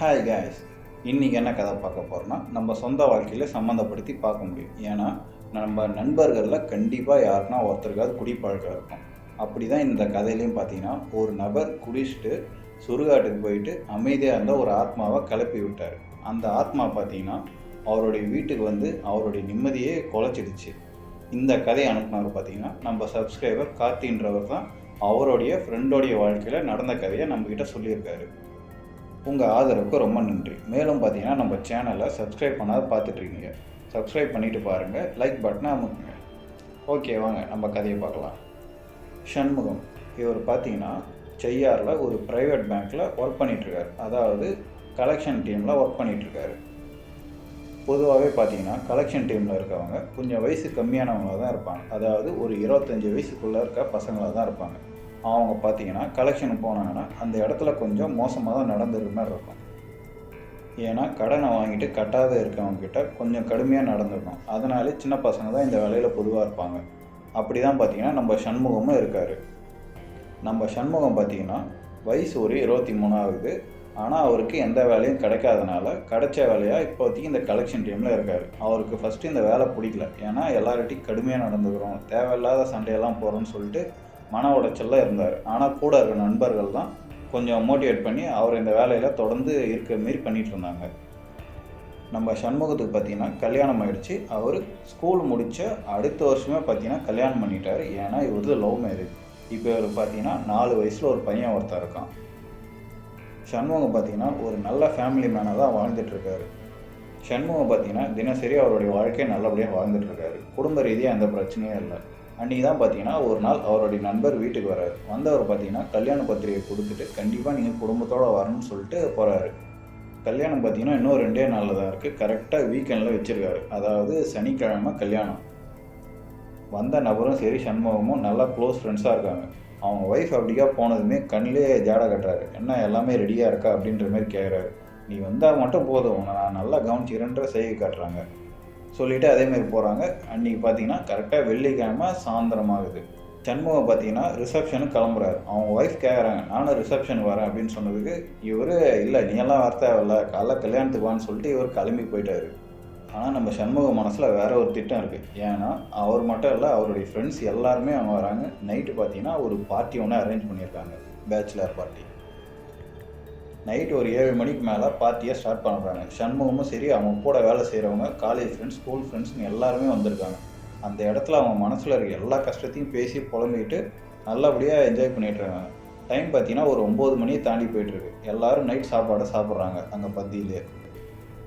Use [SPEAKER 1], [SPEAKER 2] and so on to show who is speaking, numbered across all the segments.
[SPEAKER 1] Hi guys. இன்றைக்கி என்ன கதை பார்க்க போகிறோன்னா நம்ம சொந்த வாழ்க்கையில் சம்மந்தப்படுத்தி பார்க்க முடியும். ஏன்னா நம்ம நண்பர்களில் கண்டிப்பாக யாருன்னா ஒருத்தருக்காவது குடிப்பழக்கம் இருக்கும். அப்படி தான் இந்த கதையிலையும் பார்த்தீங்கன்னா ஒரு நபர் குடிச்சிட்டு சுடுகாட்டுக்கு போயிட்டு அமைதியாக இருந்த ஒரு ஆத்மாவை கிளப்பி விட்டார். அந்த ஆத்மா பார்த்தீங்கன்னா அவருடைய வீட்டுக்கு வந்து அவருடைய நிம்மதியே குலைச்சிடுச்சு. இந்த கதையை அனுப்புனவர் பார்த்தீங்கன்னா நம்ம சப்ஸ்கிரைபர் கார்த்தின்றவர் தான் அவருடைய ஃப்ரெண்டோடைய வாழ்க்கையில் நடந்த கதையை நம்மக்கிட்ட சொல்லியிருக்காரு. உங்கள் ஆதரவுக்கு ரொம்ப நன்றி. மேலும் பார்த்தீங்கன்னா நம்ம சேனலை சப்ஸ்கிரைப் பண்ணாத பார்த்துட்ருக்கீங்க சப்ஸ்கிரைப் பண்ணிட்டு பாருங்கள் லைக் பட்டனை அமுக்குங்க. ஓகே வாங்க. நம்ம கதையை பார்க்கலாம். சண்முகம் இவர் பார்த்தீங்கன்னா செய்யாரில் ஒரு ப்ரைவேட் பேங்க்கில் ஒர்க் பண்ணிகிட்ருக்காரு அதாவது கலெக்ஷன் டீமில் ஒர்க் பண்ணிகிட்ருக்காரு பொதுவாகவே பார்த்தீங்கன்னா கலெக்ஷன் டீமில் இருக்கவங்க கொஞ்சம் வயசு கம்மியானவங்களாக தான் இருப்பாங்க. அதாவது ஒரு இருபத்தஞ்சி வயசுக்குள்ளே இருக்க பசங்களாக தான் இருப்பாங்க. அவங்க பார்த்தீங்கன்னா கலெக்ஷனுக்கு போனாங்கன்னா அந்த இடத்துல கொஞ்சம் மோசமாக தான் நடந்துருக்க மாதிரி இருக்கும். ஏன்னா கடனை வாங்கிட்டு கட்டாத இருக்கவங்கக்கிட்ட கொஞ்சம் கடுமையாக நடந்துருக்கும். அதனாலே சின்ன பசங்க தான் இந்த வேலையில் பொதுவாக இருப்பாங்க. அப்படி தான் பார்த்தீங்கன்னா நம்ம சண்முகமும் இருக்கார். நம்ம சண்முகம் பார்த்தீங்கன்னா வயசு ஒரு இருபத்தி மூணாவது ஆனால் அவருக்கு எந்த வேலையும் கிடைக்காதனால கிடைச்ச வேலையாக இப்போதைக்கு இந்த கலெக்ஷன் டீமில் இருக்கார். அவருக்கு ஃபஸ்ட்டு இந்த வேலை பிடிக்கல. ஏன்னா எல்லார்ட்டையும் கடுமையாக நடந்துக்கிறோம். தேவையில்லாத சண்டையெல்லாம் போகிறோம்னு சொல்லிட்டு மன உடைச்சலில் இருந்தார். ஆனால் கூட இருக்கிற நண்பர்கள் தான் கொஞ்சம் மோட்டிவேட் பண்ணி அவர் இந்த வேலையில் தொடர்ந்து இருக்க மாரி பண்ணிகிட்டு இருந்தாங்க. நம்ம சண்முகத்துக்கு பார்த்தீங்கன்னா கல்யாணம் ஆயிடுச்சு. அவர் ஸ்கூல் முடித்த அடுத்த வருஷமே பார்த்தீங்கன்னா கல்யாணம் பண்ணிட்டார். ஏன்னா இவரது லவ் மேரேஜ் இப்போ இவர் பார்த்தீங்கன்னா நாலு வயசில் ஒரு பையன் ஒருத்தர் இருக்கான். சண்முகம் பார்த்தீங்கன்னா ஒரு நல்ல ஃபேமிலி மேனாக தான் வாழ்ந்துட்டுருக்காரு சண்முகம் பார்த்தீங்கன்னா தினசரி அவருடைய வாழ்க்கையை நல்லபடியாக வாழ்ந்துட்டுருக்காரு குடும்ப ரீதியாக எந்த பிரச்சனையும் இல்லை. அன்றைக்கி தான் பார்த்தீங்கன்னா ஒரு நாள் அவருடைய நண்பர் வீட்டுக்கு வராரு. வந்தவர் பார்த்தீங்கன்னா கல்யாண பத்திரிகை கொடுத்துட்டு கண்டிப்பாக நீங்கள் குடும்பத்தோடு வரணும்னு சொல்லிட்டு போகிறாரு கல்யாணம் பார்த்தீங்கன்னா இன்னும் ரெண்டே நாளில் தான் இருக்குது கரெக்டாக வீக்கெண்டில் வச்சுருக்காரு. அதாவது சனிக்கிழமை கல்யாணம். வந்த நபரும் சரி சண்முகமும் நல்லா க்ளோஸ் ஃப்ரெண்ட்ஸாக இருக்காங்க. அவங்க ஒய்ஃப் அப்படிக்கா போனதுமே கண்ணிலே ஜாடை கட்டுறாரு. என்ன எல்லாமே ரெடியாக இருக்கா? அப்படின்ற மாதிரி கேட்குறாரு நீ வந்தால் மட்டும் போதும். உன்னை நான் நல்லா கவனிச்சிக்கிறேன்ற செய்கை காட்டுறாங்க. சொல்லிவிட்டு அதேமாரி போகிறாங்க அன்றைக்கி பார்த்தீங்கன்னா கரெக்டாக வெள்ளிக்கிழமை சாயந்தரமாகுது. சண்முகம் பார்த்தீங்கன்னா ரிசப்ஷனுக்கு கிளம்புறாரு. அவங்க ஒய்ஃப் கேட்குறாங்க நானும் ரிசப்ஷன் வரேன் அப்படின்னு சொன்னதுக்கு இவர் இல்லை நீ எல்லாம் வர தேவையில்ல. காலைல கல்யாணத்துக்கு வான்னு சொல்லிட்டு இவர் கிளம்பி போயிட்டாரு. ஆனால் நம்ம சண்முக மனசில் வேற ஒரு திட்டம் இருக்குது ஏன்னா அவர் மட்டும் இல்லை அவருடைய ஃப்ரெண்ட்ஸ் எல்லாருமே அவங்க வராங்க. நைட்டு பார்த்தீங்கன்னா ஒரு பார்ட்டி ஒன்று அரேஞ்ச் பண்ணியிருக்காங்க. பேச்சுலர் பார்ட்டி நைட் ஒரு ஏழு மணிக்கு மேலே பார்ட்டியை ஸ்டார்ட் பண்ணுறாங்க சண்முகமும் சரி அவங்க கூட வேலை செய்கிறவங்க காலேஜ் ஃப்ரெண்ட்ஸ் ஸ்கூல் ஃப்ரெண்ட்ஸ்னு எல்லாருமே வந்திருக்காங்க. அந்த இடத்துல அவங்க மனசில் இருக்க எல்லா கஷ்டத்தையும் பேசி புலம்பிக்கிட்டு நல்லபடியாக என்ஜாய் பண்ணிகிட்ருக்காங்க இருக்காங்க. டைம் பார்த்தீங்கன்னா ஒரு ஒம்பது மணியை தாண்டி போயிட்டுருக்கு எல்லாரும் நைட் சாப்பாடை சாப்பிட்றாங்க அங்கே பத்தியிலே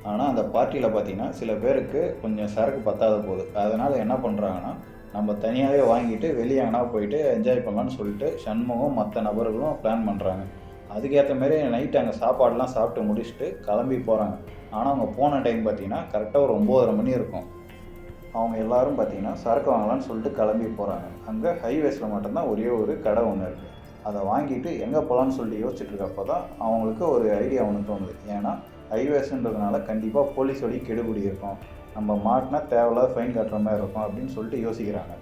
[SPEAKER 1] ஆனால் அந்த பார்ட்டியில் பார்த்தீங்கன்னா சில பேருக்கு கொஞ்சம் சரக்கு பத்தாத போகுது அதனால் என்ன பண்ணுறாங்கன்னா நம்ம தனியாகவே வாங்கிட்டு வெளியே எங்கன்னா போயிட்டு என்ஜாய் பண்ணலான்னு சொல்லிட்டு சண்முகம் மற்ற நபர்களும் பிளான் பண்ணுறாங்க அதுக்கேற்ற மாதிரி நைட் அங்கே சாப்பாடெலாம் சாப்பிட்டு முடிச்சுட்டு கிளம்பி போகிறாங்க ஆனால் அவங்க போன டைம் பார்த்தீங்கன்னா கரெக்டாக ஒரு ஒம்போதரை மணி இருக்கும். அவங்க எல்லோரும் பார்த்திங்கன்னா சரக்கு வாங்கலாம்னு சொல்லிட்டு கிளம்பி போகிறாங்க அங்கே ஹைவேஸில் மட்டும்தான் ஒரே ஒரு கடை ஒன்று இருக்குது அதை வாங்கிட்டு எங்கே போகலான்னு சொல்லி யோசிச்சுட்டு இருக்கப்போ தான் அவங்களுக்கு ஒரு ஐடியா ஒன்று தோணுது. ஏன்னா ஹைவேஸ்ன்றதுனால கண்டிப்பாக போலீஸ் வழி கெடுபிடி இருக்கும். நம்ம மாட்டினா தேவையில்லாத ஃபைன் கட்டுற மாதிரி இருக்கும் அப்படின்னு சொல்லிட்டு யோசிக்கிறாங்க.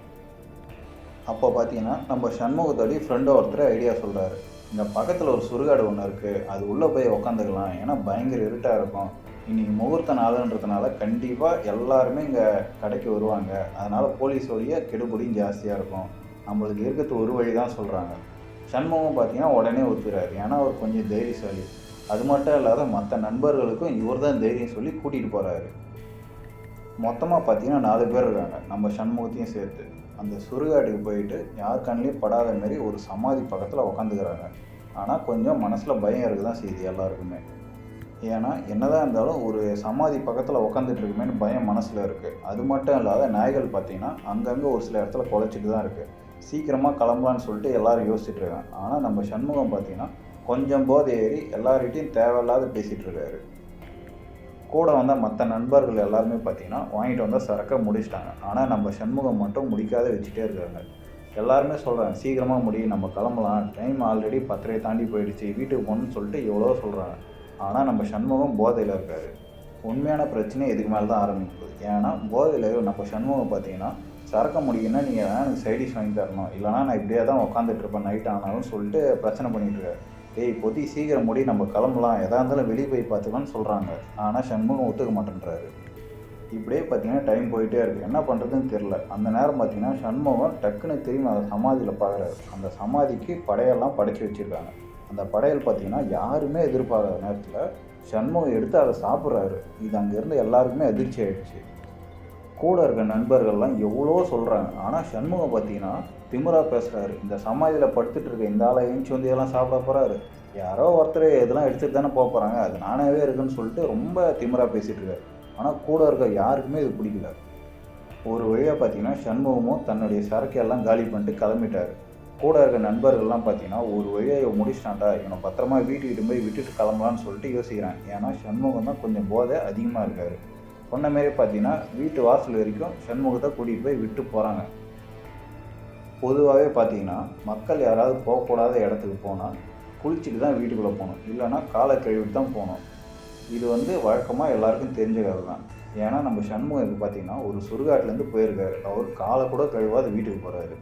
[SPEAKER 1] அப்போ பார்த்தீங்கன்னா நம்ம சண்முகத்தோடைய ஃப்ரெண்டோ ஒருத்தர் ஐடியா சொல்கிறாரு இங்கே பக்கத்தில் ஒரு சுடுகாடு ஒன்று இருக்குது அது உள்ளே போய் உக்காந்துக்கலாம். ஏன்னா பயங்கர இருட்டாக இருக்கும். இன்றைக்கி முகூர்த்த நாளுன்றதுனால கண்டிப்பாக எல்லாருமே இங்கே கடைக்கு வருவாங்க. அதனால் போலீஸோடைய கெடுபடியும் ஜாஸ்தியாக இருக்கும். நம்மளுக்கு இருக்கிறது ஒரு வழி தான் சொல்கிறாங்க சண்முகம் பார்த்தீங்கன்னா உடனே ஒத்துக்கிறாரு ஏன்னா அவர் கொஞ்சம் தைரியசாலி. அது மட்டும் இல்லாத மற்ற நண்பர்களுக்கும் இவர் தான் தைரியம் சொல்லி கூட்டிகிட்டு போகிறாரு மொத்தமாக பார்த்தீங்கன்னா நாலு பேர் இருக்காங்க. நம்ம சண்முகத்தையும் சேர்த்து. அந்த சுடுகாட்டுக்கு போயிட்டு யார் கண்ணிலையும் படாத மாரி ஒரு சமாதி பக்கத்தில் உக்காந்துக்கிறாங்க. ஆனால் கொஞ்சம் மனசில் பயம் இருக்குது தான் செய்யுது எல்லாருக்குமே. ஏன்னா என்னதான் இருந்தாலும் ஒரு சமாதி பக்கத்தில் உக்காந்துட்டு இருக்குமேனு பயம் மனசில் இருக்குது அது மட்டும் இல்லாத நாய்கள் பார்த்தீங்கன்னா அங்கங்கே ஒரு சில இடத்துல குலைச்சிட்டு தான் இருக்குது சீக்கிரமாக கிளம்பலான்னு சொல்லிட்டு எல்லோரும் யோசிச்சுட்டு இருக்காங்க. ஆனால் நம்ம சண்முகம் பார்த்தீங்கன்னா கொஞ்சம் போதை ஏறி எல்லார்கிட்டையும் தேவையில்லாத பேசிகிட்டு இருக்காரு. கூட வந்த மற்ற நண்பர்கள் எல்லாருமே பார்த்தீங்கன்னா வாங்கிட்டு வந்தால் சரக்கை முடிச்சிட்டாங்க. ஆனால் நம்ம சண்முகம் மட்டும் முடிக்காத வச்சுட்டே இருக்காங்க. எல்லாருமே சொல்கிறாங்க சீக்கிரமாக முடியும் நம்ம கிளம்பலாம். டைம் ஆல்ரெடி பத்தரை தாண்டி போயிடுச்சு. வீட்டுக்கு போகணும்னு சொல்லிட்டு எவ்வளோ சொல்கிறாங்க ஆனால் நம்ம சண்முகம் போதையில் இருக்கார். உண்மையான பிரச்சனை இதுக்கு மேலே தான் ஆரம்பிக்குது. ஏன்னா போதையில் நம்ம சண்முகம் பார்த்தீங்கன்னா சரக்க முடியும்னா நீங்கள் எனக்கு சைடிஷ் வாங்கி தரணும். இல்லைனா நான் இப்படியே தான் உட்காந்துட்டு இருப்பேன். நைட் ஆனாலும் சொல்லிட்டு பிரச்சனை பண்ணிட்டு இருக்காரு. டேய் பொதி சீக்கிரம் முடி நம்ம கிளம்பலாம். எதா இருந்தாலும் வெளியே போய் பார்த்துக்கலாம்னு சொல்கிறாங்க ஆனால் சண்முகம் ஒத்துக்க மாட்டேன்றாரு. இப்படியே பார்த்தீங்கன்னா டைம் போயிட்டே இருக்குது என்ன பண்ணுறதுன்னு தெரில அந்த நேரம் பார்த்தீங்கன்னா சண்முகம் டக்குன்னு திரும்பி அந்த சமாதியில் பார்க்குறாரு அந்த சமாதிக்கு படையெல்லாம் படைச்சி வச்சுருக்காங்க. அந்த படையல் பார்த்தீங்கன்னா யாருமே எதிர்பார்க்காத நேரத்தில் சண்முகம் எடுத்து அதை சாப்பிட்றாரு. இது அங்கேருந்து எல்லாருக்குமே அதிர்ச்சி ஆயிடுச்சு. கூட இருக்க நண்பர்கள்லாம் எவ்வளோ சொல்கிறாங்க ஆனால் சண்முகம் பார்த்தீங்கன்னா திமிரா பேசுகிறாரு இந்த சமாதியில் படுத்துட்டு இருக்க இந்த ஆளை ஏஞ்சி வந்து இதெல்லாம் சாப்பிட போகிறாரு யாரோ ஒருத்தர் இதெல்லாம் எடுத்துகிட்டு தானே போக போகிறாங்க அது நானாகவே இருக்குன்னு சொல்லிட்டு ரொம்ப திமிரா பேசிகிட்டு இருக்காரு. ஆனால் கூட இருக்க யாருக்குமே இது பிடிக்கல. ஒரு வழியாக பார்த்தீங்கன்னா சண்முகமும் தன்னுடைய சரக்கையெல்லாம் காலி பண்ணிட்டு கிளம்பிட்டார். கூட இருக்க நண்பர்கள்லாம் பார்த்தீங்கன்னா ஒரு வழியாக இவன் முடிச்சிட்டான்டா இவனை பத்திரமா வீட்டுக்கிட்டு போய் விட்டுட்டு கிளம்பலான்னு சொல்லிட்டு யோசிக்கிறான் ஏன்னா சண்முகம் தான் கொஞ்சம் போதை அதிகமாக இருக்காரு. சொன்ன மாரி பார்த்தீங்கன்னா வீட்டு வாசல் வரைக்கும் சண்முகத்தை கூட்டிகிட்டு போய் விட்டு போகிறாங்க பொதுவாகவே பார்த்தீங்கன்னா மக்கள் யாராவது போகக்கூடாத இடத்துக்கு போனால் குளிச்சுட்டு தான் வீட்டுக்குள்ளே போகணும். இல்லைன்னா காலை கழுவிட்டு தான் போகணும். இது வந்து வழக்கமாக எல்லாருக்கும் தெரிஞ்ச கதை தான். ஏன்னா நம்ம சண்முகம் பார்த்தீங்கன்னா ஒரு சுடுகாட்டிலேருந்து போயிருக்காரு. அவர் காலை கூட கழுவாத வீட்டுக்கு போகிறாரு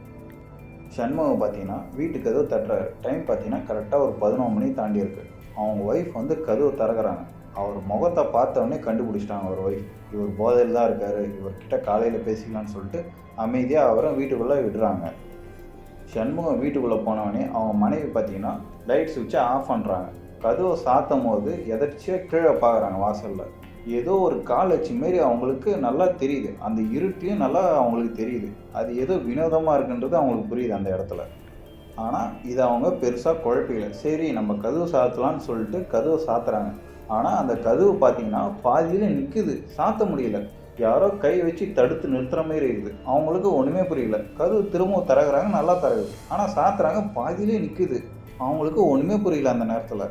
[SPEAKER 1] சண்முகம் பார்த்தீங்கன்னா வீட்டு கதவு தட்டுறாரு. டைம் பார்த்தீங்கன்னா கரெக்டாக ஒரு பதினொன்று மணி தாண்டி இருக்கு அவங்க ஒய்ஃப் வந்து கதவு திறக்கிறாங்க. அவர் முகத்தை பார்த்தவொடனே கண்டுபிடிச்சிட்டாங்க அவர் ஒய்ஃப் இவர் போதையில் தான் இருக்கார் இவர்கிட்ட காலையில் பேசிக்கலாம்னு சொல்லிட்டு அமைதியாக அவரை வீட்டுக்குள்ளே விடுறாங்க. சண்முகம் வீட்டுக்குள்ளே போனவொடனே அவங்க மனைவி பார்த்தீங்கன்னா லைட் சுவிட்சை ஆஃப் பண்ணுறாங்க கதவை சாத்தும் போது எதர்ச்சியாக கீழே பார்க்குறாங்க வாசலில். ஏதோ ஒரு கால் வச்சு மாரி அவங்களுக்கு நல்லா தெரியுது. அந்த இருட்டையும் நல்லா அவங்களுக்கு தெரியுது. அது ஏதோ வினோதமாக இருக்குன்றது அவங்களுக்கு புரியுது அந்த இடத்துல. ஆனால் இதை அவங்க பெருசாக குழப்பிக்கல. சரி நம்ம கதவு சாத்தலாம்னு சொல்லிட்டு கதவை சாத்துறாங்க. ஆனால் அந்த கதவு பார்த்தீங்கன்னா பாதியில் நிற்குது சாத்த முடியல. யாரோ கை வச்சு தடுத்து நிறுத்துற மாதிரி இருக்குது. அவங்களுக்கு ஒன்றுமே புரியல. கதவு திரும்பவும் திறகுறாங்க நல்லா திறகுது ஆனால் சாத்துறாங்க பாதியிலே நிற்குது அவங்களுக்கு ஒன்றுமே புரியல அந்த நேரத்தில்.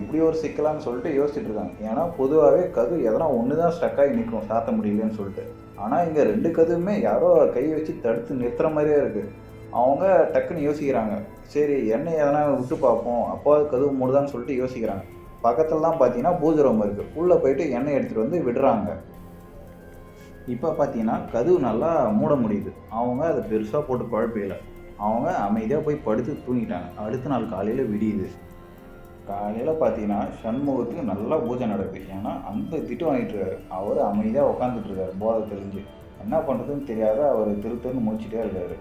[SPEAKER 1] இப்படி ஒரு சிக்கலான்னு சொல்லிட்டு யோசிச்சுட்டு இருக்காங்க. ஏன்னா பொதுவாகவே கதவு எதனா ஒன்று தான் ஸ்டக் ஆகி நிற்கும் சாத்த முடியலன்னு சொல்லிட்டு. ஆனால் இங்கே ரெண்டு கதவுமே யாரோ கை வச்சு தடுத்து நிறுத்துற மாதிரியே இருக்குது அவங்க டக்குன்னு யோசிக்கிறாங்க. சரி என்ன எதனா விட்டு பார்ப்போம். அப்போ கதவு மூடுதான்னு சொல்லிட்டு யோசிக்கிறாங்க. பக்கத்தில் தான் பார்த்தீங்கன்னா பூஜை ரூம் இருக்குது உள்ளே போயிட்டு எண்ணெய் எடுத்துகிட்டு வந்து விடுறாங்க. இப்போ பார்த்தீங்கன்னா கதவு நல்லா மூட முடியுது. அவங்க அதை பெருசாக போட்டு குழப்பிக்கல அவங்க அமைதியாக போய் படுத்து தூங்கிட்டாங்க. அடுத்த நாள் காலையில் விடியுது. காலையில் பார்த்தீங்கன்னா சண்முகத்துக்கு நல்லா பூஜை நடக்குது ஏன்னா அந்த திட்டு வாங்கிட்டு இருக்காரு. அவர் அமைதியாக உட்காந்துட்டு இருக்காரு. போதை தெரிஞ்சு என்ன பண்ணுறதுன்னு தெரியாத அவர் திரு திருன்னு முடிச்சுட்டே இருக்காரு.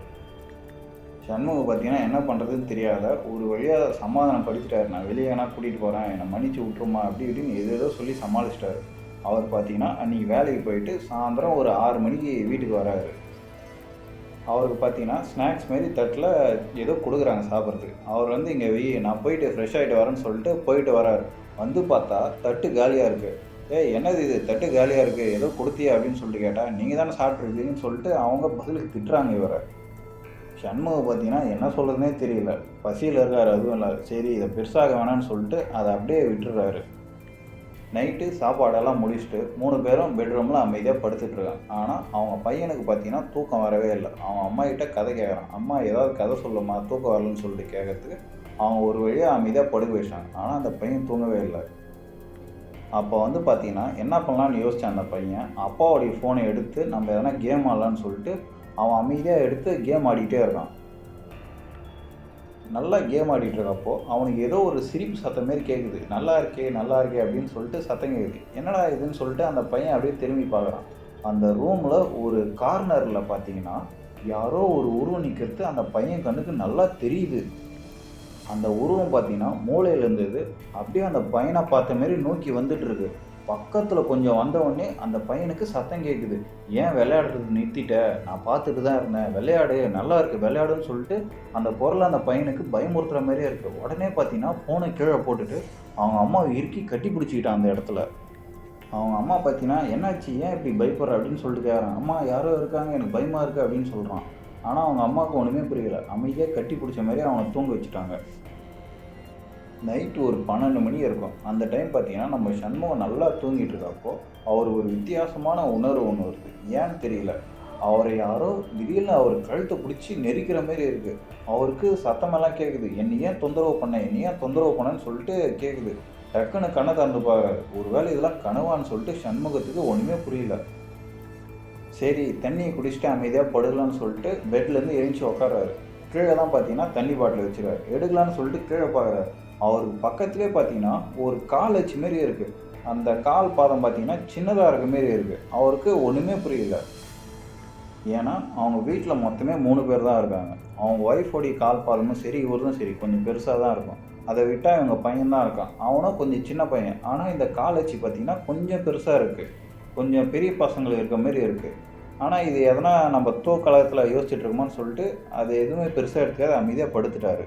[SPEAKER 1] சண்முகம் பார்த்தீங்கன்னா என்ன பண்ணுறதுன்னு தெரியாத ஒரு வழியாக சமாதானம் படிச்சிட்டாரு நான் வெளியே வேணா கூட்டிகிட்டு போகிறேன் என்னை மன்னிச்சு விட்ருமா அப்படி இப்படின்னு எது ஏதோ சொல்லி சமாளிச்சிட்டாரு. அவர் பார்த்தீங்கன்னா அன்றைக்கி வேலைக்கு போயிட்டு சாயந்தரம் ஒரு ஆறு மணிக்கு வீட்டுக்கு வராரு. அவருக்கு பார்த்தீங்கன்னா ஸ்நாக்ஸ் மாரி தட்டில் ஏதோ கொடுக்குறாங்க சாப்பிட்றதுக்கு. அவர் வந்து இங்கே வெய் நான் போயிட்டு ஃப்ரெஷ் ஆகிட்டு வரேன்னு சொல்லிட்டு போயிட்டு வராரு. வந்து பார்த்தா தட்டு காலியாக இருக்குது ஏ என்னது இது? தட்டு காலியாக இருக்குது ஏதோ கொடுத்தியா அப்படின்னு சொல்லிட்டு கேட்டால் நீங்கள் தானே சாப்பிட்ருக்கீங்கன்னு சொல்லிட்டு அவங்க பதிலுக்கு திட்டுறாங்க இவரை. சண்முகம் பார்த்தீங்கன்னா என்ன சொல்கிறதுனே தெரியல. பசியில் இருக்கார் அதுவும் இல்லை. சரி இதை பெருசாக வேணாம்னு சொல்லிட்டு அதை அப்படியே விட்டுறாரு. நைட்டு சாப்பாடெல்லாம் முடிச்சுட்டு மூணு பேரும் பெட்ரூமில் அமைதியாக படுத்துட்ருக்கான் ஆனால் அவங்க பையனுக்கு பார்த்தீங்கன்னா தூக்கம் வரவே இல்லை. அவன் அம்மா கிட்ட கதை கேட்குறான் அம்மா ஏதாவது கதை சொல்லுமா? தூக்கம் வரலன்னு சொல்லிட்டு கேட்கறதுக்கு அவங்க ஒரு வழியாக அமைதியாக படுக்க வச்சாங்க. ஆனால் அந்த பையன் தூங்கவே இல்லை. அப்போ வந்து பார்த்தீங்கன்னா என்ன பண்ணலான்னு யோசித்தேன் அந்த பையன்? அப்பாவுடைய ஃபோனை எடுத்து நம்ம எதனா கேம் ஆடலான்னு சொல்லிட்டு அவன் அமைதியாக எடுத்து கேம் ஆடிக்கிட்டே இருக்கான் நல்லா கேம் ஆடிட்டு இருக்கப்போ அவனுக்கு ஏதோ ஒரு சிரிப்பு சத்தம் மாரி கேட்குது நல்லா இருக்கே நல்லா இருக்கே அப்படின்னு சொல்லிட்டு சத்தம் கேட்குது என்னடா இதுன்னு சொல்லிட்டு அந்த பையன் அப்படியே திரும்பி பார்க்குறான். அந்த ரூமில் ஒரு கார்னரில் பார்த்தீங்கன்னா யாரோ ஒரு உருவம் நிற்கிறது அந்த பையன் கண்ணுக்கு நல்லா தெரியுது. அந்த உருவம் பார்த்தீங்கன்னா மூளையில் இருந்தது. அப்படியே அந்த பையனை பார்த்த மாரி நோக்கி வந்துட்டுருக்கு பக்கத்தில் கொஞ்சம் வந்தவுடனே அந்த பையனுக்கு சத்தம் கேட்குது ஏன் விளையாடுறது நிறுத்திட்ட? நான் பார்த்துட்டு தான் இருந்தேன். விளையாடு. நல்லா இருக்குது விளையாடுன்னு சொல்லிட்டு அந்த குரல் அந்த பையனுக்கு பயமுறுத்துகிற மாதிரியே இருக்குது உடனே பார்த்தீங்கன்னா ஃபோனை கீழே போட்டுட்டு அவங்க அம்மாவை இறுக்கி கட்டி பிடிச்சிக்கிட்டான் அந்த இடத்துல. அவங்க அம்மா பார்த்தீங்கன்னா என்னாச்சு? ஏன் இப்படி பயப்படுற? அப்படின்னு சொல்லிட்டு கேட்குறான் அம்மா யாரோ இருக்காங்க. எனக்கு பயமாக இருக்குது அப்படின்னு சொல்கிறான் ஆனால் அவங்க அம்மாவுக்கு ஒன்றுமே புரியலை. அமைதியாக கட்டி பிடிச்ச மாதிரி அவனை தூங்க வச்சுட்டாங்க. நைட்டு ஒரு பன்னெண்டு மணி இருக்கும். அந்த டைம் பார்த்தீங்கன்னா நம்ம சண்முகம் நல்லா தூங்கிட்டு இருக்கப்போ அவர் ஒரு வித்தியாசமான உணர்வு ஒன்று வருது. ஏன்னு தெரியல. அவரை யாரோ திடீர்னு அவர் கழுத்தை பிடிச்சி நெரிக்கிற மாதிரி இருக்குது அவருக்கு சத்தமெல்லாம் கேட்குது என்னை ஏன் தொந்தரவு பண்ண? என்னை ஏன் தொந்தரவு பண்ணேன்னு சொல்லிட்டு கேட்குது டக்குன்னு கண்ணை திறந்து பார்க்குறாரு ஒருவேளை இதெல்லாம் கனவான்னு சொல்லிட்டு சண்முகத்துக்கு ஒன்றுமே புரியல. சரி தண்ணியை குடிச்சிட்டு அமைதியாக படுக்கலான்னு சொல்லிட்டு பெட்லேருந்து எழுந்துச்சி உட்காராரு கீழே தான் பார்த்தீங்கன்னா தண்ணி பாட்டில் வச்சுருவார் எடுக்கலான்னு சொல்லிட்டு கீழே பார்க்குறாரு அவருக்கு பக்கத்துலேயே பார்த்தீங்கன்னா ஒரு கால் வச்சு மாரி இருக்குது அந்த கால் பாதம் பார்த்தீங்கன்னா சின்னதாக இருக்க மாரி இருக்குது அவருக்கு ஒன்றுமே புரியல. ஏன்னா அவங்க வீட்டில் மொத்தமே மூணு பேர் தான் இருக்காங்க. அவங்க ஒய்ஃபோடைய கால் பாதமும் சரி இவரும் சரி கொஞ்சம் பெருசாக தான் இருக்கும். அதை விட்டால் இவங்க பையன்தான் இருக்கான். அவனும் கொஞ்சம் சின்ன பையன். ஆனால் இந்த கால் வச்சு பார்த்தீங்கன்னா கொஞ்சம் பெருசாக இருக்குது கொஞ்சம் பெரிய பசங்கள் இருக்க மாரி இருக்குது ஆனால் இது எதனா நம்ம தூக்கலத்தில் யோசிச்சுட்டு இருக்கோமான்னு சொல்லிட்டு அது எதுவுமே பெருசாக எடுத்துக்காது அமைதியாக படுத்துட்டாரு.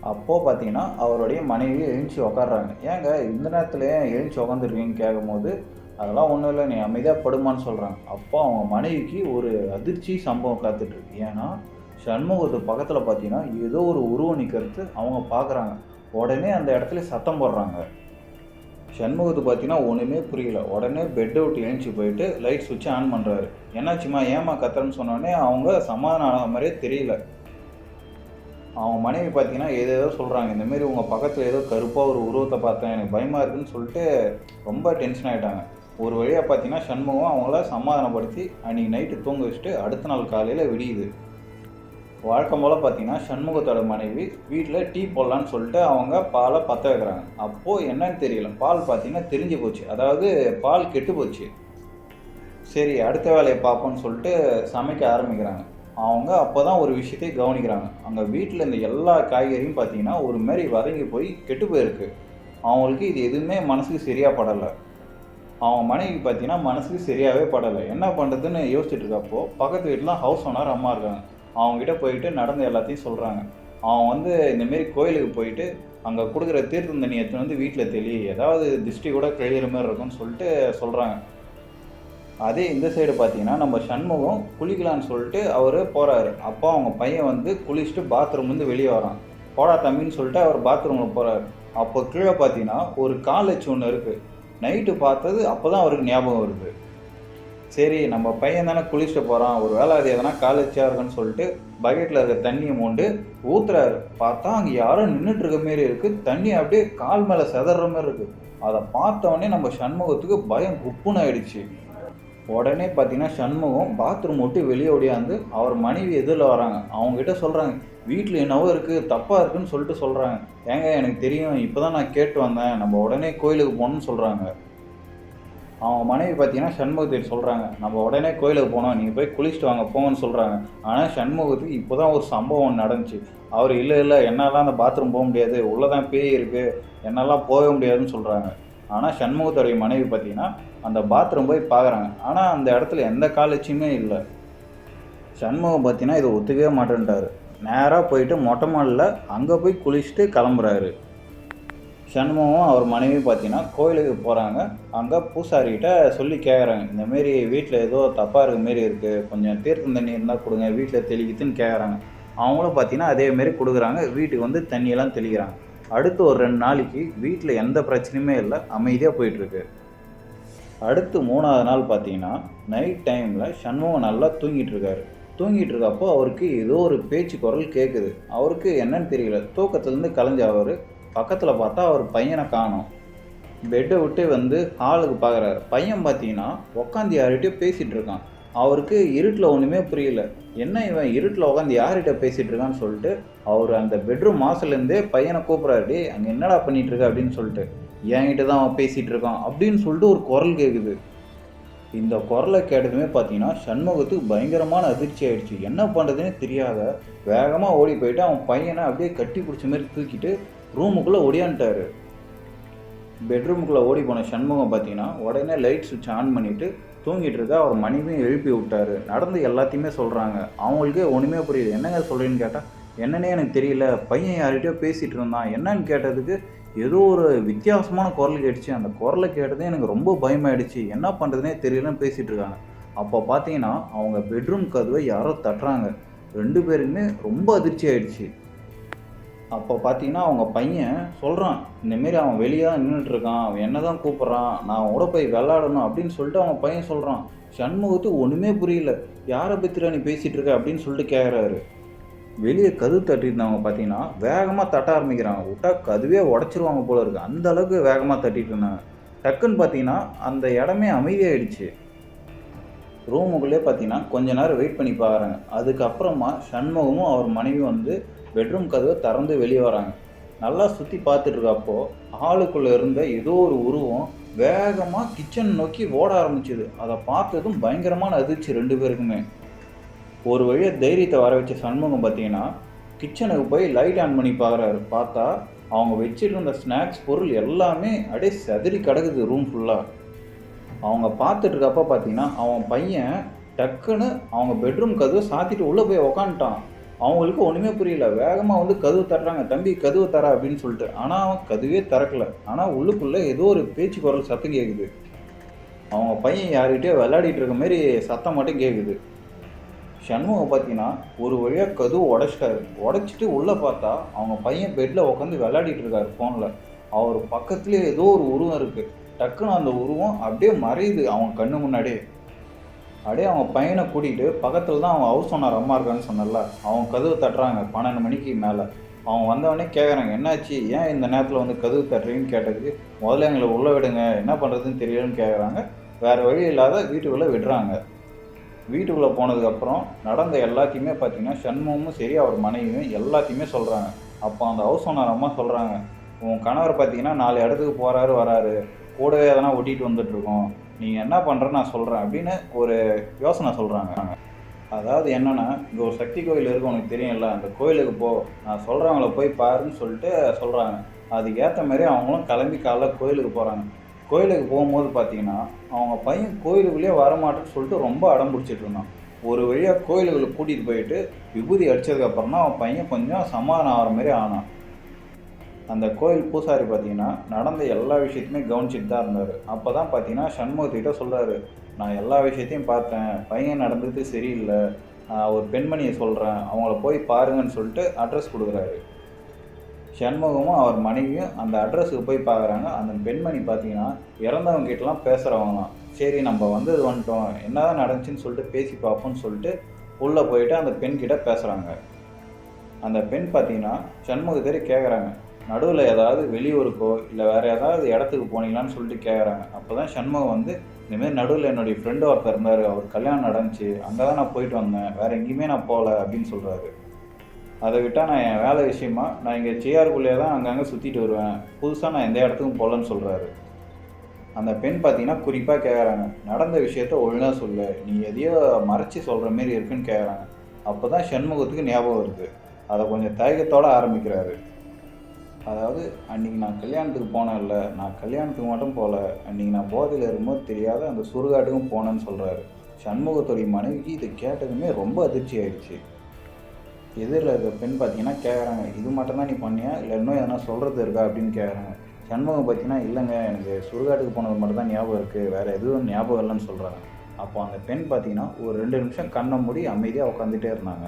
[SPEAKER 1] அப்போது பார்த்தீங்கன்னா அவருடைய மனைவி எழுந்துச்சி உக்காடுறாங்க ஏங்க இந்த நேரத்தில் ஏன் எழுந்துச்சி உக்காந்துருக்கீங்கன்னு கேட்கும்போது அதெல்லாம் ஒன்றும் இல்லை நீ அமைதியாக படுமான்னு சொல்கிறாங்க அப்போ அவங்க மனைவிக்கு ஒரு அதிர்ச்சி சம்பவம் காத்துட்ருக்கு ஏன்னா சண்முகத்து பக்கத்தில் பார்த்தீங்கன்னா ஏதோ ஒரு உருவம் நிற்கிறது அவங்க பார்க்குறாங்க உடனே அந்த இடத்துல சத்தம் போடுறாங்க. சண்முகத்து பார்த்தீங்கன்னா ஒன்றுமே புரியல. உடனே பெட்டை விட்டு எழுந்துச்சி போயிட்டு லைட் சுவிட்ச் ஆன் பண்ணுறாரு என்னாச்சுமா ஏமா கத்துறன்னு சொன்னோடனே அவங்க சமாதானம் ஆன மாதிரியே தெரியல. அவங்க மனைவி பார்த்தீங்கன்னா ஏதோ ஏதோ சொல்கிறாங்க இந்தமாரி உங்கள் பக்கத்தில் ஏதோ கருப்பாக ஒரு உருவத்தை பார்த்தேன் எனக்கு பயமாக இருக்குன்னு சொல்லிட்டு ரொம்ப டென்ஷன் ஆகிட்டாங்க ஒரு வழியாக பார்த்தீங்கன்னா சண்முகம் அவங்கள சமாதானப்படுத்தி அன்றைக்கி நைட்டு தூங்க வச்சுட்டு அடுத்த நாள் காலையில் விடியுது. வழக்கம் போல் பார்த்தீங்கன்னா சண்முகத்தோட மனைவி வீட்டில் டீ போடலான்னு சொல்லிட்டு அவங்க பாலை பற்ற வைக்கிறாங்க. அப்போது என்னன்னு தெரியல. பால் பார்த்தீங்கன்னா தெரிஞ்சு போச்சு. அதாவது பால் கெட்டு போச்சு. சரி அடுத்த வேலையை பார்ப்போம்னு சொல்லிட்டு சமைக்க ஆரம்பிக்கிறாங்க. அவங்க அப்போ தான் ஒரு விஷயத்தை கவனிக்கிறாங்க. அங்கே வீட்டில் இந்த எல்லா காய்கறியும் பார்த்தீங்கன்னா ஒரு மாதிரி வதங்கி போய் கெட்டு போயிருக்கு. அவங்களுக்கு இது எதுவுமே மனசுக்கு சரியாக படலை. அவங்க மனைவி பார்த்தீங்கன்னா மனசுக்கு சரியாகவே படலை. என்ன பண்ணுறதுன்னு யோசிச்சுட்டு இருக்கப்போ பக்கத்து வீட்டில் ஹவுஸ் ஓனர் அம்மா இருக்காங்க. அவங்ககிட்ட போயிட்டு நடந்த எல்லாத்தையும் சொல்கிறாங்க அவன் வந்து இந்தமாரி கோயிலுக்கு போயிட்டு அங்கே கொடுக்குற தீர்த்தம் தண்ணி எடுத்துன்னு வந்து வீட்டில் தெளி ஏதாவது திருஷ்டி கூட கழியிற மாதிரி இருக்கும்னு சொல்லிட்டு சொல்கிறாங்க அதே இந்த சைடு பார்த்தீங்கன்னா நம்ம சண்முகம் குளிக்கலான்னு சொல்லிட்டு அவர் போகிறாரு அப்போ அவங்க பையன் வந்து குளிச்சுட்டு பாத்ரூம் வந்து வெளியே வரான். போடா தம்பின்னு சொல்லிட்டு அவர் பாத்ரூமில் போகிறாரு அப்போ கீழே பார்த்தீங்கன்னா ஒரு கால் வச்சு ஒன்று இருக்குது நைட்டு பார்த்தது அப்போ தான் அவருக்கு ஞாபகம் வருது. சரி நம்ம பையன் தானே குளிச்சுட்டு போகிறான் ஒரு வேலை அது எதனா காலேஜாக இருக்குன்னு சொல்லிட்டு பக்கெட்டில் இருக்க தண்ணியை மூண்டு ஊத்துறாரு. பார்த்தா அங்கே யாரோ நின்றுட்டு இருக்க மாரி இருக்குது தண்ணி அப்படியே கால் மேலே செதற மாதிரி இருக்குது அதை பார்த்தவொடனே நம்ம சண்முகத்துக்கு பயம் குப்புன்னு ஆயிடுச்சு. உடனே பார்த்தீங்கன்னா சண்முகம் பாத்ரூம் விட்டு வெளியே ஓடியாந்து அவர் மனைவி எதிரில் வராங்க. அவங்ககிட்ட சொல்கிறாங்க வீட்டில் என்னவோ இருக்குது தப்பாக இருக்குன்னு சொல்லிட்டு சொல்கிறாங்க ஏங்க எனக்கு தெரியும் இப்போ தான் நான் கேட்டு வந்தேன். நம்ம உடனே கோயிலுக்கு போகணும்னு சொல்கிறாங்க அவங்க மனைவி பார்த்தீங்கன்னா சண்முகத்தை சொல்கிறாங்க நம்ம உடனே கோயிலுக்கு போனோம் நீங்கள் போய் குளிச்சுட்டு வாங்க போங்கன்னு சொல்கிறாங்க ஆனால் சண்முகத்துக்கு இப்போ தான் ஒரு சம்பவம் நடந்துச்சு. அவர் இல்லை இல்லை என்னால் அந்த பாத்ரூம் போக முடியாது. உள்ளே தான் பேய் இருக்குது என்னெல்லாம் போக முடியாதுன்னு சொல்கிறாங்க ஆனால் சண்முகத்துடைய மனைவி பார்த்தீங்கன்னா அந்த பாத்ரூம் போய் பார்க்குறாங்க ஆனால் அந்த இடத்துல எந்த காலேஜுமே இல்லை. சண்முகம் பார்த்தீங்கன்னா இதை ஒத்துக்கவே மாட்டேன்ட்டாரு. நேராக போயிட்டு மொட்டை மாடலில் அங்கே போய் குளிச்சுட்டு கிளம்புறாரு. சண்முகம் அவர் மனைவி பார்த்தீங்கன்னா கோயிலுக்கு போகிறாங்க அங்கே பூசாரிகிட்ட சொல்லி கேட்குறாங்க இந்தமாரி வீட்டில் ஏதோ தப்பாக இருக்க மாரி இருக்குது கொஞ்சம் தீர்த்தம் தண்ணி இருந்தால் கொடுங்க. வீட்டில் தெளிக்குதுன்னு கேட்குறாங்க அவங்களும் பார்த்தீங்கன்னா அதேமாரி கொடுக்குறாங்க. வீட்டுக்கு வந்து தண்ணியெல்லாம் தெளிக்கிறாங்க. அடுத்து ஒரு ரெண்டு நாளைக்கு வீட்டில் எந்த பிரச்சனையுமே இல்லை அமைதியாக போயிட்டுருக்கு. அடுத்து மூணாவது நாள் பார்த்தீங்கன்னா நைட் டைமில் சண்முகம் நல்லா தூங்கிட்டு இருக்காரு. தூங்கிட்டு இருக்கப்போ அவருக்கு ஏதோ ஒரு பேச்சு குரல் கேட்குது அவருக்கு என்னன்னு தெரியல. தூக்கத்துலேருந்து கலைஞ்ச அவர் பக்கத்தில் பார்த்தா அவர் பையனை காணோம். பெட்டை விட்டு வந்து ஹாலுக்கு பார்க்குறாரு பையன் பார்த்தீங்கன்னா உட்காந்து யார்கிட்டயோ பேசிகிட்டு இருக்கான். அவருக்கு இருட்டில் ஒன்றுமே புரியல. என்ன இவன் இருட்டில் உட்காந்து யார்கிட்ட பேசிகிட்டு இருக்கான்னு சொல்லிட்டு அவர் அந்த பெட்ரூம் மாசத்துலேருந்தே பையனை கூப்பிட்றாரு அங்கே என்னடா பண்ணிகிட்டு இருக்க? அப்படின்னு சொல்லிட்டு. என்கிட்ட தான் அவன் பேசிகிட்டு இருக்கான் அப்படின்னு சொல்லிட்டு ஒரு குரல் கேட்குது இந்த குரலை கேட்டதுமே பார்த்தீங்கன்னா சண்முகத்துக்கு பயங்கரமான அதிர்ச்சி ஆயிடுச்சு. என்ன பண்ணுறதுன்னே தெரியாத வேகமாக ஓடி போயிட்டு அவன் பையனை அப்படியே கட்டி பிடிச்ச மாதிரி தூக்கிட்டு ரூமுக்குள்ளே ஒடியான்ட்டாரு பெட்ரூமுக்குள்ளே ஓடி போன சண்முகம் பார்த்தீங்கன்னா உடனே லைட் சுவிட்ச் ஆன் பண்ணிவிட்டு தூங்கிட்டு இருக்க அவர் மனைவியும் எழுப்பி விட்டாரு. நடந்து எல்லாத்தையுமே சொல்கிறாங்க அவங்களுக்கே ஒன்றுமே புரியுது என்னங்க சொல்கிறேன்னு கேட்டால் என்னன்னே எனக்கு தெரியல. பையன் யார்கிட்டயோ பேசிகிட்டு இருந்தான். என்னன்னு கேட்டதுக்கு ஏதோ ஒரு வித்தியாசமான குரல் கேட்டுச்சு. அந்த குரலை கேட்டதே எனக்கு ரொம்ப பயமாயிடுச்சு. என்ன பண்ணுறதுனே தெரியலன்னு பேசிகிட்டு இருக்காங்க. அப்போ பார்த்தீங்கன்னா அவங்க பெட்ரூம் கதவை யாரோ தட்டுறாங்க. ரெண்டு பேருக்குமே ரொம்ப அதிர்ச்சி ஆயிடுச்சு. அப்போ பார்த்தீங்கன்னா அவங்க பையன் சொல்கிறான் இந்தமாரி அவன் வெளியே நின்றுட்டு இருக்கான் அவன் என்ன தான் கூப்பிட்றான் நான் கூட போய் விளாடணும் அப்படின்னு சொல்லிட்டு அவன் பையன் சொல்கிறான் சண்முகத்துக்கு ஒன்றுமே புரியல. யாரை பற்றிரா நீ பேசிகிட்டு இருக்க? அப்படின்னு சொல்லிட்டு கேட்குறாரு வெளியே கதவு தட்டியிருந்தவங்க பார்த்தீங்கன்னா வேகமாக தட்ட ஆரம்பிக்கிறாங்க. விட்டா கதுவே உடச்சிருவாங்க போல இருக்குது அந்த அளவுக்கு வேகமாக தட்டிட்டு இருந்தாங்க. டக்குன்னு பார்த்தீங்கன்னா அந்த இடமே அமைதியாயிடுச்சு. ரூமுக்குள்ளே பார்த்தீங்கன்னா கொஞ்ச நேரம் வெயிட் பண்ணி பார்க்குறாங்க அதுக்கப்புறமா சண்முகமும் அவர் மனைவியும் வந்து பெட்ரூம் கதவை திறந்து வெளியே வராங்க. நல்லா சுற்றி பார்த்துட்டு இருக்கப்போ ஹாலுக்குள்ளே இருந்த ஏதோ ஒரு உருவம் வேகமாக கிச்சன் நோக்கி ஓட ஆரம்பிச்சுது. அதை பார்த்ததும் பயங்கரமான அதிர்ச்சி ரெண்டு பேருக்குமே. ஒரு வழியாக தைரியத்தை வர வச்ச சண்முகம் பார்த்தீங்கன்னா கிச்சனுக்கு போய் லைட் ஆன் பண்ணி பார்க்குறாரு. பார்த்தா அவங்க வச்சிருந்த ஸ்நாக்ஸ் பொருள் எல்லாமே அப்படியே செதறி கிடக்குது ரூம் ஃபுல்லாக அவங்க பார்த்துட்டு இருக்கப்ப பார்த்தீங்கன்னா அவன் பையன் டக்குன்னு அவங்க பெட்ரூம் கதவை சாத்திட்டு உள்ளே போய் உக்காந்துட்டான். அவங்களுக்கு ஒன்றுமே புரியல. வேகமாக வந்து கதவு தட்டுறாங்க. தம்பி கதவு தர அப்படின்னு சொல்லிட்டு. ஆனால் அவன் கதவே திறக்கல. ஆனால் உள்ளுக்குள்ளே ஏதோ ஒரு பேச்சு குரல் சத்தம் கேட்குது அவங்க பையன் யார்கிட்டயோ விளையாடிட்டு இருக்க மாதிரி சத்தம் மட்டும் கேட்குது சண்முகம் பார்த்தீங்கன்னா ஒரு வழியாக கதவு உடச்சிட்டாரு. உடச்சிட்டு உள்ளே பார்த்தா அவங்க பையன் பெட்டில் உட்காந்து விளையாடிட்டு இருக்காரு ஃபோனில் அவர் பக்கத்துலேயே ஏதோ ஒரு உருவம் இருக்குது டக்குன்னு அந்த உருவம் அப்படியே மறையுது அவங்க கண்ணு முன்னாடியே. அப்படியே அவங்க பையனை கூட்டிகிட்டு பக்கத்தில் தான் அவங்க ஹவுஸ் ஓனர் அம்மா இருக்கான்னு சொன்னல அவங்க கதவு தட்டுறாங்க பன்னெண்டு மணிக்கு மேலே. அவங்க வந்தவொடனே கேட்குறாங்க என்னாச்சு? ஏன் இந்த நேரத்தில் வந்து கதவு தட்டுறீங்கன்னு கேட்டதுக்கு? முதல்ல எங்களை உள்ளே விடுங்க. என்ன பண்ணுறதுன்னு தெரியலன்னு கேட்குறாங்க வேறு வழி இல்லாத வீட்டுக்குள்ளே விடுறாங்க. வீட்டுக்குள்ளே போனதுக்கப்புறம் நடந்த எல்லாத்தையுமே பார்த்தீங்கன்னா சண்முகமும் சரி அவர் மனைவியும் எல்லாத்தையுமே சொல்கிறாங்க அப்போ அந்த ஹவுஸ் ஓனர் அம்மா சொல்கிறாங்க உன் கணவர் பார்த்தீங்கன்னா நாலு இடத்துக்கு போகிறாரு வராரு. கூடவே எதனா ஒட்டிகிட்டு வந்துட்டுருக்கோம் நீங்கள் என்ன பண்ணுற நான் சொல்கிறேன் அப்படின்னு ஒரு யோசனை சொல்கிறாங்க அதாவது என்னென்னா இங்கே ஒரு சக்தி கோயில் இருக்கு உனக்கு தெரியும்ல அந்த கோயிலுக்கு போ. நான் சொல்கிறவங்கள போய் பாருன்னு சொல்லிட்டு சொல்கிறாங்க அதுக்கு ஏற்ற மாதிரி அவங்களும் கிளம்பி காலைல கோயிலுக்கு போகிறாங்க கோயிலுக்கு போகும்போது பார்த்தீங்கன்னா அவங்க பையன் கோயிலுக்குள்ளேயே வரமாட்டேன்னு சொல்லிட்டு ரொம்ப அடம் பிடிச்சிட்டு இருந்தான். ஒரு வழியாக கோயிலுக்குள்ளே கூட்டிகிட்டு போயிட்டு விபூதி அடித்ததுக்கப்புறம் தான் அவன் பையன் கொஞ்சம் சமாதானம் ஆகிற மாதிரி ஆனான். அந்த கோயில் பூசாரி பார்த்தீங்கன்னா நடந்த எல்லா விஷயத்தையுமே கவனிச்சிட்டு தான் இருந்தார். அப்போ தான் பார்த்தீங்கன்னா சண்முகத்திட்ட சொல்கிறாரு நான் எல்லா விஷயத்தையும் பார்த்தேன். பையன் நடந்தது சரியில்லை. ஒரு பெண்மணியை சொல்கிறேன் அவங்கள போய் பாருங்கன்னு சொல்லிட்டு அட்ரஸ் கொடுக்குறாரு. சண்முகமும் அவர் மனைவியும் அந்த அட்ரஸுக்கு போய் பார்க்குறாங்க அந்த பெண்மணி பார்த்தீங்கன்னா இறந்தவங்க கிட்டலாம் பேசுகிறவங்களாம் சரி நம்ம வந்தது வந்துட்டோம். என்னதான் நடந்துச்சுன்னு சொல்லிட்டு பேசி பார்ப்போம்னு சொல்லிட்டு உள்ளே போயிட்டு அந்த பெண்கிட்ட பேசுகிறாங்க அந்த பெண் பார்த்தீங்கன்னா சண்முகத்தேரி கேட்குறாங்க நடுவில் ஏதாவது வெளியூருக்கோ இல்லை வேறு ஏதாவது இடத்துக்கு போனீங்களான்னு சொல்லிட்டு கேட்குறாங்க அப்போ தான் சண்முகம் வந்து இந்தமாரி நடுவில் என்னுடைய ஃப்ரெண்டு ஒருத்தர் இருந்தார் அவர் கல்யாணம் நடந்துச்சு அங்கே தான் நான் போயிட்டு வந்தேன் வேறு எங்கேயுமே நான் போகல அப்படின்னு சொல்கிறாரு அதை விட்டால் நான் என் வேலை விஷயமா நான் இங்கே சிஆருக்குள்ளேயே தான் அங்கங்கே சுற்றிட்டு வருவேன். புதுசாக நான் எந்த இடத்துக்கும் போகலன்னு சொல்கிறாரு அந்த பெண் பார்த்தீங்கன்னா குறிப்பாக கேட்குறாங்க நடந்த விஷயத்த ஒழுங்காக சொல்லு நீ எதையோ மறைச்சி சொல்கிற மாரி இருக்குன்னு கேட்குறாங்க அப்போ தான் சண்முகத்துக்கு ஞாபகம் வருது. அதை கொஞ்சம் தயக்கத்தோடு ஆரம்பிக்கிறாரு. அதாவது அன்றைக்கி நான் கல்யாணத்துக்கு போனேன்ல நான் கல்யாணத்துக்கு மட்டும் போகல அன்றைக்கி நான் போதையில் இருக்கும்போது தெரியாத அந்த சுடுகாட்டுக்கும் போனேன்னு சொல்கிறாரு சண்முகத்துடைய மனைவிக்கு இதை கேட்டதுமே ரொம்ப அதிர்ச்சி ஆயிடுச்சு. எதிரில் இருக்க பெண் பார்த்தீங்கன்னா கேட்குறாங்க இது மட்டும்தான் நீ பண்ணியா? இல்லை இன்னும் எதனா சொல்கிறது இருக்கா? அப்படின்னு கேட்குறாங்க சண்முகம் பார்த்தீங்கன்னா இல்லைங்க எனக்கு சுடுகாட்டுக்கு போனது மட்டும் தான் ஞாபகம் இருக்குது வேறு எதுவும் ஞாபகம் இல்லைன்னு சொல்கிறாங்க அப்போ அந்த பெண் பார்த்தீங்கன்னா ஒரு ரெண்டு நிமிஷம் கண்ணை மூடி அமைதியாக உட்காந்துட்டே இருந்தாங்க.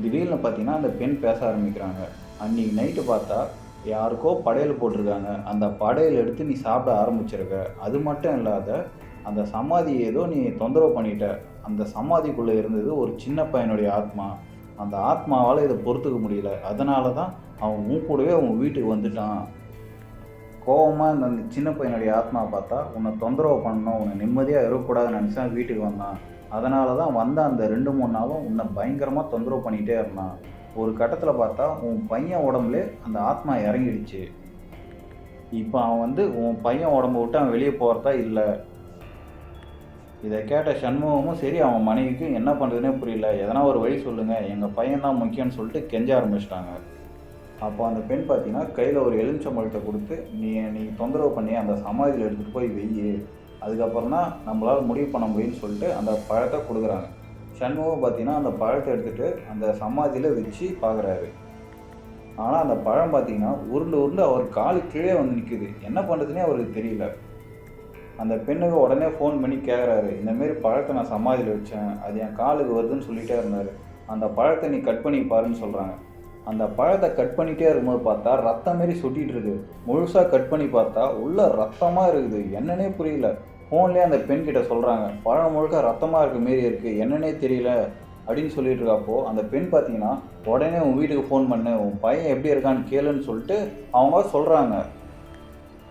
[SPEAKER 1] திடீர்னு பார்த்தீங்கன்னா அந்த பெண் பேச ஆரம்பிக்கிறாங்க. அன்றைக்கி நைட்டு பார்த்தா யாருக்கோ படையல் போட்டிருக்காங்க. அந்த படையல் எடுத்து நீ சாப்பிட ஆரம்பிச்சிருக்க. அது மட்டும் இல்லாத அந்த சமாதி ஏதோ நீ தொந்தரவு பண்ணிட்ட. அந்த சமாதிக்குள்ளே இருந்தது ஒரு சின்ன பையனுடைய ஆத்மா. அந்த ஆத்மாவால் இதை பொறுத்துக்க முடியல. அதனால தான் அவன் உன் கூடவே உன் வீட்டுக்கு வந்துட்டான். கோவமாக இந்த சின்ன பையனுடைய ஆத்மா பார்த்தா உன்னை தொந்தரவு பண்ணணும். உன்னை நிம்மதியாக இருக்கக்கூடாதுன்னு நினச்சா வீட்டுக்கு வந்தான். அதனால தான் வந்த அந்த ரெண்டு மூணு நாளும் உன்னை பயங்கரமாக தொந்தரவு பண்ணிகிட்டே இருந்தான். ஒரு கட்டத்தில் பார்த்தா உன் பையன் உடம்புல அந்த ஆத்மா இறங்கிடுச்சு. இப்போ அவன் வந்து உன் பையன் உடம்பு விட்டு அவன் வெளியே போகிறதா இல்லை. இதை கேட்ட சண்முகமும் சரி அவன் மனைவிக்கும் என்ன பண்ணுறதுனே புரியல. எதனா ஒரு வழி சொல்லுங்கள் எங்கள் பையன் தான் முக்கியம்னு சொல்லிட்டு கெஞ்ச ஆரம்பிச்சிட்டாங்க. அப்போ அந்த பெண் பார்த்தீங்கன்னா கையில் ஒரு எலுமிச்சம்பழத்தை கொடுத்து நீ நீ தொந்தரவு பண்ணி அந்த சமாதியில் எடுத்துகிட்டு போய் வெய்யி அதுக்கப்புறம் தான் நம்மளால் முடிவு பண்ண முடியும்னு சொல்லிட்டு அந்த பழத்தை கொடுக்குறாங்க. சண்முகம் பார்த்தீங்கன்னா அந்த பழத்தை எடுத்துகிட்டு அந்த சமாதியில் வச்சு பார்க்குறாரு ஆனால் அந்த பழம் பார்த்தீங்கன்னா உருண்டு உருண்டு அவர் காலு கீழே வந்து நிற்குது என்ன பண்ணுறதுனே அவருக்கு தெரியல. அந்த பெண்ணுக்கு உடனே ஃபோன் பண்ணி கேட்குறாரு இந்தமாரி பழத்தை நான் சமாதியில் வச்சேன். அது என் காலுக்கு வருதுன்னு சொல்லிகிட்டே இருந்தார். அந்த பழத்தை நீ கட் பண்ணி பாருன்னு சொல்கிறாங்க அந்த பழத்தை கட் பண்ணிகிட்டே இருக்கும்போது பார்த்தா ரத்தம் மாரி சுட்டிகிட்டு இருக்குது முழுசாக கட் பண்ணி பார்த்தா உள்ளே ரத்தமாக இருக்குது. என்னன்னே புரியல. ஃபோன்லேயே அந்த பெண் கிட்ட சொல்கிறாங்க பழம் முழுக்க ரத்தமாக இருக்க மாரி இருக்குது என்னன்னே தெரியல. அப்படின்னு சொல்லிட்டு இருக்கப்போ அந்த பெண் பார்த்தீங்கன்னா உடனே உன் வீட்டுக்கு ஃபோன் பண்ணு. உன் பையன் எப்படி இருக்கான்னு கேளுன்னு சொல்லிட்டு அவங்க சொல்கிறாங்க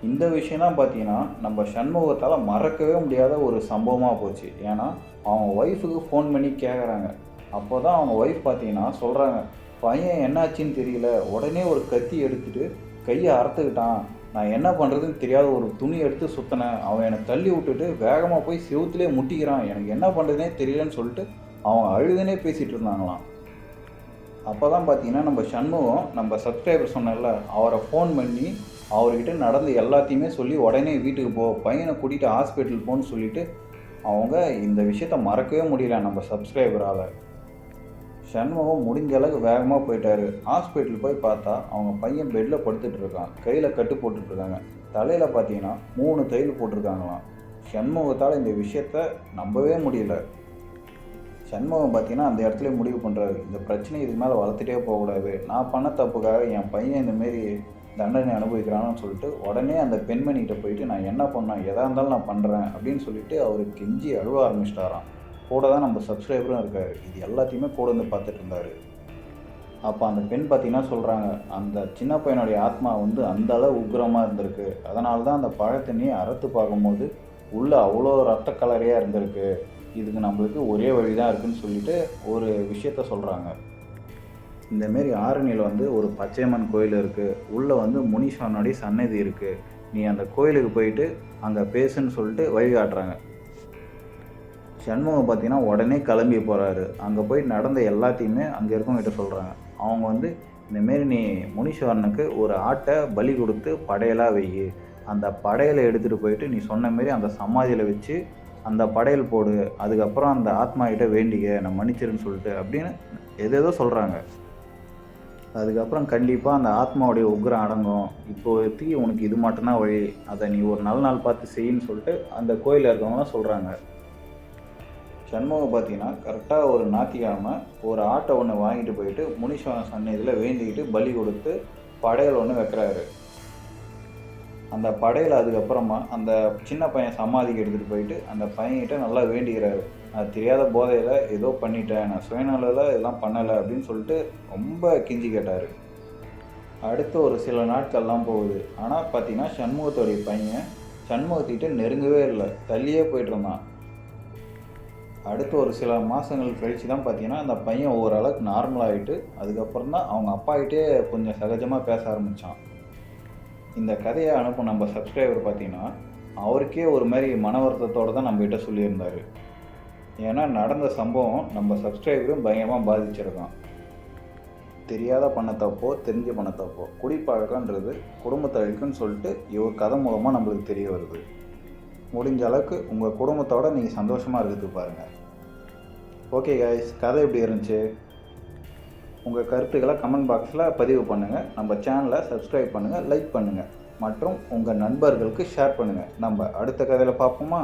[SPEAKER 1] இந்த விஷயம்லாம் பார்த்தீங்கன்னா நம்ம சண்முகத்தால் மறக்கவே முடியாத ஒரு சம்பவமாக போச்சு. ஏன்னா அவங்க ஒய்ஃபுக்கு ஃபோன் பண்ணி கேட்குறாங்க அப்போ தான் அவங்க ஒய்ஃப் பார்த்தீங்கன்னா சொல்கிறாங்க பையன் என்னாச்சுன்னு தெரியல. உடனே ஒரு கத்தி எடுத்துட்டு கையை அறுத்துக்கிட்டான். நான் என்ன பண்ணுறதுன்னு தெரியாத ஒரு துணி எடுத்து சுற்றினேன் அவன் என்னை தள்ளி விட்டுட்டு வேகமாக போய் செவுத்துலேயே முட்டிக்கிறான். எனக்கு என்ன பண்ணுறதுனே தெரியலன்னு சொல்லிட்டு அவன் அழுதுனே பேசிகிட்டு இருந்தாங்களாம். அப்போ தான் பார்த்தீங்கன்னா நம்ம சண்முகம் நம்ம சப்ஸ்கிரைபர் சொன்னல அவரை ஃபோன் பண்ணி அவர்கிட்ட நடந்த எல்லாத்தையுமே சொல்லி உடனே வீட்டுக்கு போ பையனை கூட்டிகிட்டு ஹாஸ்பிட்டல் போன்னு சொல்லிவிட்டு அவங்க இந்த விஷயத்த மறக்கவே முடியல நம்ம சப்ஸ்கிரைபரால் சண்முகம் முடிஞ்ச அளவுக்கு வேகமாக போயிட்டாரு. ஹாஸ்பிட்டல் போய் பார்த்தா அவங்க பையன் பெட்டில் படுத்துட்டு இருக்கான் கையில் கட்டு போட்டுட்டு இருக்காங்க தலையில் பார்த்தீங்கன்னா மூணு தையல் போட்டிருக்காங்களாம். சண்முகத்தால் இந்த விஷயத்த நம்பவே முடியல. சண்முகம் பார்த்தீங்கன்னா அந்த இடத்துல முடிவு பண்ணுறாரு இந்த பிரச்சனை இதுக்கு மேலே வளர்த்துட்டே போகக்கூடாது. நான் பண்ண தப்புக்காக என் பையன் இந்தமாரி தண்டனை அனுபவிக்கிறான்னு சொல்லிட்டு உடனே அந்த பெண்மணிகிட்ட போயிட்டு நான் என்ன பண்ணேன்? எதாக இருந்தாலும் நான் பண்ணுறேன் அப்படின்னு சொல்லிட்டு அவர் கெஞ்சி அழுவ ஆரம்பிச்சிட்டாராம். கூட தான் நம்ம சப்ஸ்கிரைபரும் இருக்கார். இது எல்லாத்தையுமே கூட வந்து பார்த்துட்டு இருந்தார். அப்போ அந்த பெண் பார்த்தீங்கன்னா சொல்கிறாங்க அந்த சின்ன பையனுடைய ஆத்மா வந்து அந்த அளவு உக்கிரமாக இருந்திருக்கு. அதனால தான் அந்த பழத்தண்ணியை அறுத்து பார்க்கும்போது உள்ளே அவ்வளோ ரத்த கலரையாக இருந்திருக்கு. இதுக்கு நம்மளுக்கு ஒரே வழி தான் இருக்குன்னு சொல்லிட்டு ஒரு விஷயத்த சொல்கிறாங்க இந்தமாரி ஆரணியில் வந்து ஒரு பச்சையம்மன் கோயில் இருக்குது உள்ளே வந்து முனீஸ்வரனுடைய சன்னதி இருக்குது நீ அந்த கோயிலுக்கு போயிட்டு அங்கே பேசுன்னு சொல்லிட்டு வழிகாட்டுறாங்க. சண்முகம் பார்த்தீங்கன்னா உடனே கிளம்பி போகிறாரு அங்கே போய் நடந்த எல்லாத்தையுமே அங்கே இருக்கவங்ககிட்ட சொல்கிறாங்க அவங்க வந்து இந்தமாரி நீ முனீஸ்வரனுக்கு ஒரு ஆட்டை பலி கொடுத்து படையலாக வை அந்த படையலை எடுத்துகிட்டு போயிட்டு நீ சொன்ன மாரி அந்த சமாதியில் வச்சு அந்த படையல் போடு. அதுக்கப்புறம் அந்த ஆத்மா கிட்ட வேண்டிக்க நான் மன்னிச்சிருன்னு சொல்லிட்டு அப்படின்னு எதேதோ சொல்கிறாங்க அதுக்கப்புறம் கண்டிப்பாக அந்த ஆத்மாவுடைய உக்ரம் அடங்கும். இப்போதைக்கு உனக்கு இது மட்டும்தான் வழி. அதை நீ ஒரு நல்ல நாள் பார்த்து செய்யின்னு சொல்லிட்டு அந்த கோயிலில் இருக்கவங்களாம் சொல்கிறாங்க சண்முகம் பார்த்தீங்கன்னா கரெக்டாக ஒரு ஞாயிற்றுக்கிழமை ஒரு ஆட்டை ஒன்று வாங்கிட்டு போயிட்டு முனீஸ்வரன் சன்னதியில் வேண்டிக்கிட்டு பலி கொடுத்து படையல் ஒன்று வைக்கிறாரு. அந்த படையல் அதுக்கப்புறமா அந்த சின்ன பையன் சமாதிக்கு எடுத்துகிட்டு போயிட்டு அந்த பையன்கிட்ட நல்லா வேண்டிக்கிறாரு. நான் தெரியாத போதையில் ஏதோ பண்ணிட்டேன். நான் சுயநலில் இதெல்லாம் பண்ணலை அப்படின்னு சொல்லிட்டு ரொம்ப கிஞ்சி கேட்டார். அடுத்து ஒரு சில நாட்கள்லாம் போகுது. ஆனால் பார்த்தீங்கன்னா சண்முகத்தோடைய பையன் சண்முகத்திட்ட நெருங்கவே இல்லை. தள்ளியே போயிட்டு இருந்தான். அடுத்து ஒரு சில மாதங்கள் கழித்து தான் பார்த்தீங்கன்னா அந்த பையன் ஓரளவுக்கு நார்மலாகிட்டு அதுக்கப்புறம் தான் அவங்க அப்பாகிட்டே கொஞ்சம் சகஜமாக பேச ஆரம்பித்தான் இந்த கதையை அனுப்பும் நம்ம சப்ஸ்கிரைபர் பார்த்தீங்கன்னா அவருக்கே ஒரு மாதிரி மன வருத்தத்தோடு தான் நம்மகிட்ட சொல்லியிருந்தார். ஏன்னா நடந்த சம்பவம் நம்ம சப்ஸ்கிரைபரும் பயங்கரமாக பாதிச்சிருக்கான். தெரியாத பண்ண தப்போ தெரிஞ்ச பண்ண தப்போ குடிப்பழக்கன்றது குடும்பத்தழுக்குன்னு சொல்லிட்டு இவர் கதை மூலமாக நம்மளுக்கு தெரிய வருது. முடிஞ்ச அளவுக்கு உங்கள் குடும்பத்தோடு நீங்கள் சந்தோஷமாக இருக்கிறதுக்கு பாருங்கள் ஓகே கைஸ் கதை எப்படி இருந்துச்சு? உங்கள் கருத்துக்களை கமெண்ட் பாக்ஸில் பதிவு பண்ணுங்கள் நம்ம சேனலை சப்ஸ்கிரைப் பண்ணுங்கள் லைக் பண்ணுங்கள் மற்றும் உங்கள் நண்பர்களுக்கு ஷேர் பண்ணுங்கள் நம்ம அடுத்த கதையில் பார்ப்போமா?